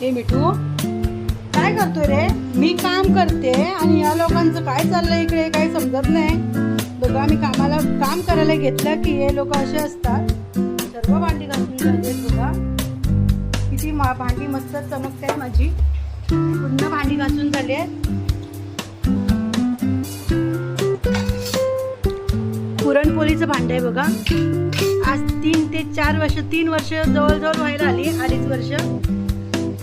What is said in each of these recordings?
हे मिठू काय करतोय रे? मी काम करते आणि या लोकांचं काय चाललंय इकडे काही समजत नाही. बघा मी कामाला काम करायला घेतलं की हे लोक असे असतात. सर्व भांडी घासून झाली बघा किती मा भांडी मस्त चमकत आहेत माझी. पूर्ण भांडी घासून झाली आहेत. पुरणपोळीचं भांड आहे बघा. आज तीन ते चार वर्ष तीन वर्ष जवळजवळ व्हायला आली अडीच वर्ष.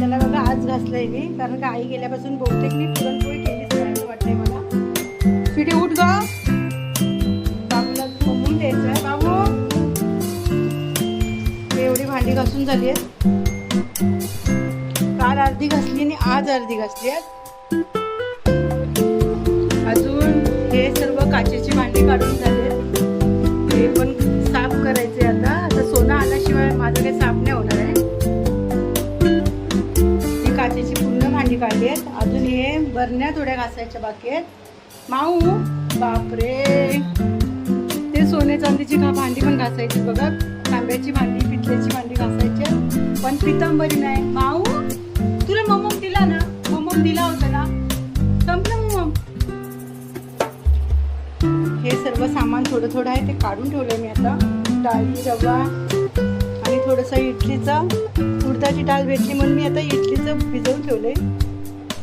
त्याला बघा आज घासलंय मी कारण का आई गेल्यापासून बहुतेक मी पुरणपोळी केलीच नाही असं वाटतंय मला. पिठी उठ ग. बाबूला झोपून द्यायचं आहे बाबू. एवढी भांडी घासून झाली आहेत. काल अर्धी घासली आणि आज अर्धी घासली आहेत. अजून हे सर्व काचेची भांडी काढून झाली आहेत. हे पण साफ करायचे आता. आता सोनं आल्याशिवाय माझं काही साफ बरण्या थोड्या घासायच्या बाकी आहेत माऊ बापरे. ते सोने चांदीची का भांडी पण घासायची बघा. तांब्याची भांडी पिठल्याची भांडी घासायची. पण पितांबरी नाही. माऊ तुला ममम दिला ना? ममम दिला होता ना? संपलं ममम हे सर्व सामान थोडं थोडं आहे ते काढून ठेवलं मी आता. डाळी रवा आणि थोडंसं इडलीचा. उडदाची डाळ भेटली म्हणून मी आता इडलीचं भिजवून ठेवलंय.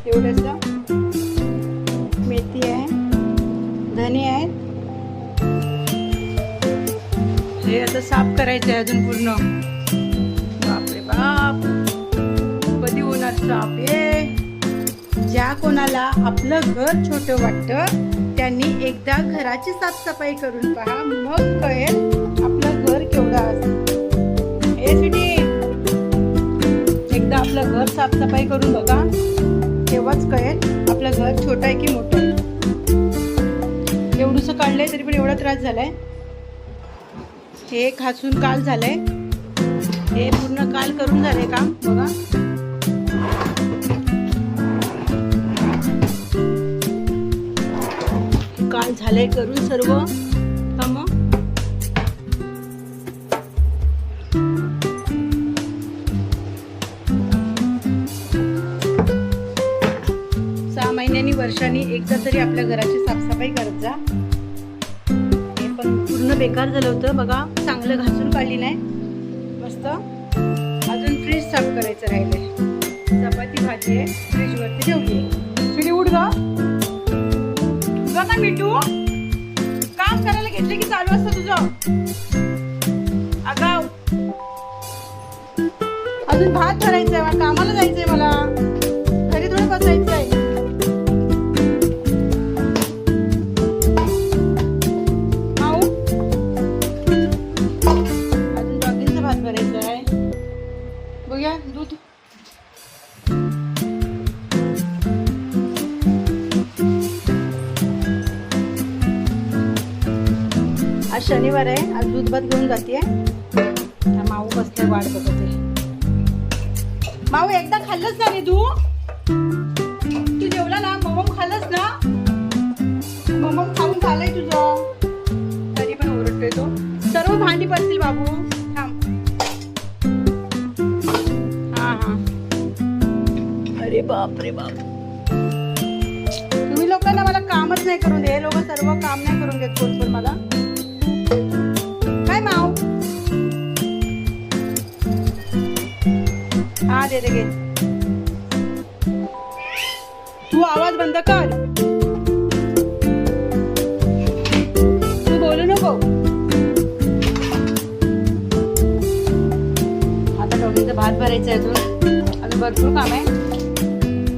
एवढंसं मेथी आहे धने आहेत. हे आता साफ करायचं आहे अजून पूर्ण. बापरे बाप. कधी होणार साफ ये ज्या कोणाला आपलं घर छोटं वाटतं त्यांनी एकदा घराची साफसफाई करून पहा. मग कळेल आपलं घर केवढं असतं हे एकदा आपलं घर साफसफाई करून बघा. तेव्हाच कळेल आपलं घर छोटं आहे की मोठं. एवढंसं काढलंय तरी पण एवढा त्रास झालाय. हे खासून काल झालंय. हे पूर्ण काल करून झालंय काम बघा. काल झालंय करून सर्व. वर्षांनी एकदा तरी आपल्या घराची साफसफाई करत जा. हे पण पूर्ण बेकार झालं होतं. बघा चांगलं घासून काढली नाही. मस्त. अजून फ्रीज साफ करायचं राहिलंय. चपाती भाजी आहे. फ्रीजवरती ठेवली आहे. उठ गा. ना मिठू काम करायला घेतले की चालू असतं तुझं. आज शनिवार आहे. आज दूध भात घेऊन जाते. माऊ बसले वाट बघते माऊ एकदा खाल्लंच ना रे तू? तू जेवला ना? ममम खाल्लंस ना? ममम खाऊन झालंय तुझं. तरी पण ओरडतोय तो. सर्व भांडी पडतील बाबू. थांब. हा हा. अरे बाप रे बाप. तुम्ही लोकांना मला कामच नाही करून दे हे लोक सर्व काम दे तू आवाज बंद कर. तू बोलू नको. आता डोक्याचा भात भरायचा आहे अजून. अजून भरपूर काम आहे.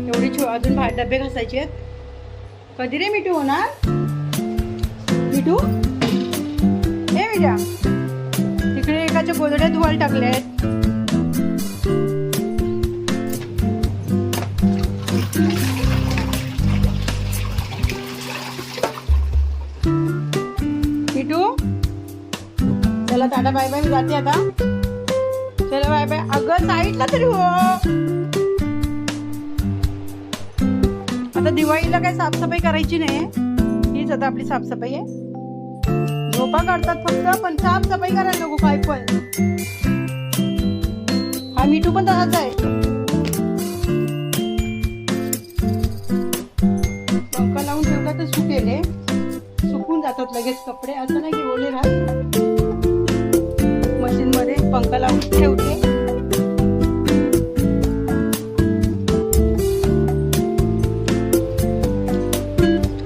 एवढी छो अजून भात डबे घासायचे आहेत. कधी रे मिठू होणार? मिठू? हे मिठ्या तिकडे एकाच्या गोदड्या धुवायला टाकल्या आहेत दादा बाय बाय जाते आता. चलो बाय बाय. अगं साईडला तरी हो. आता दिवाळीला काय साफसफाई करायची नाही. हीच आता आपली साफसफाई आहे. झोपा काढतात फक्त पण साफसफाई करायला नको काय पण. हा मिठू पण तसाच आहे. लावून ठेवतात सुकेले सुकून जातात लगेच कपडे. असं नाही की ओले राहत मशीन मध्ये पंखा लावून ठेवते.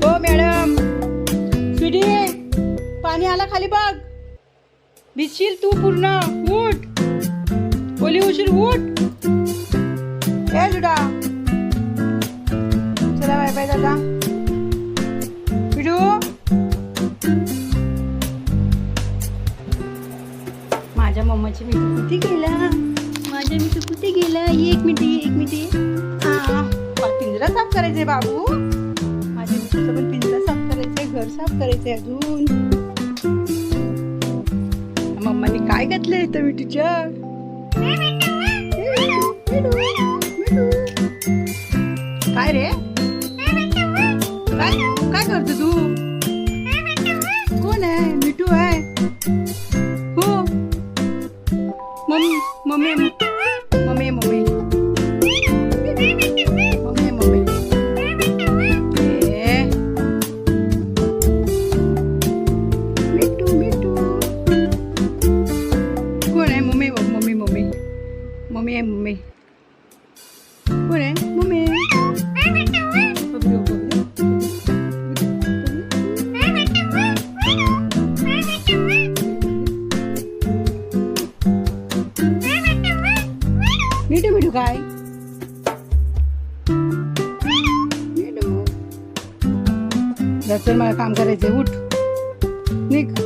हो मॅडम. स्वीटी पाणी आला खाली बघ. भिजशील तू पूर्ण. उठ. ओली उशीर उठ. हे जुडा चला बाय बाय दादा. माझ्या मम्माची मिठू. कुठे गेला? माझ्या मिठू कुठे गेला? ये एक मिनिट ये एक मिनिट ये हा पिंजरा साफ करायचंय बाबू. माझ्या मिठूचं पण पिंजरा साफ करायचंय घर साफ करायचंय अजून. मम्माने काय घातलंय इथं मिठूच्या? काय रे? काय काय करतो तू? कोण आहे? मिठू काय मला काम करायचंय. उठ. निघ.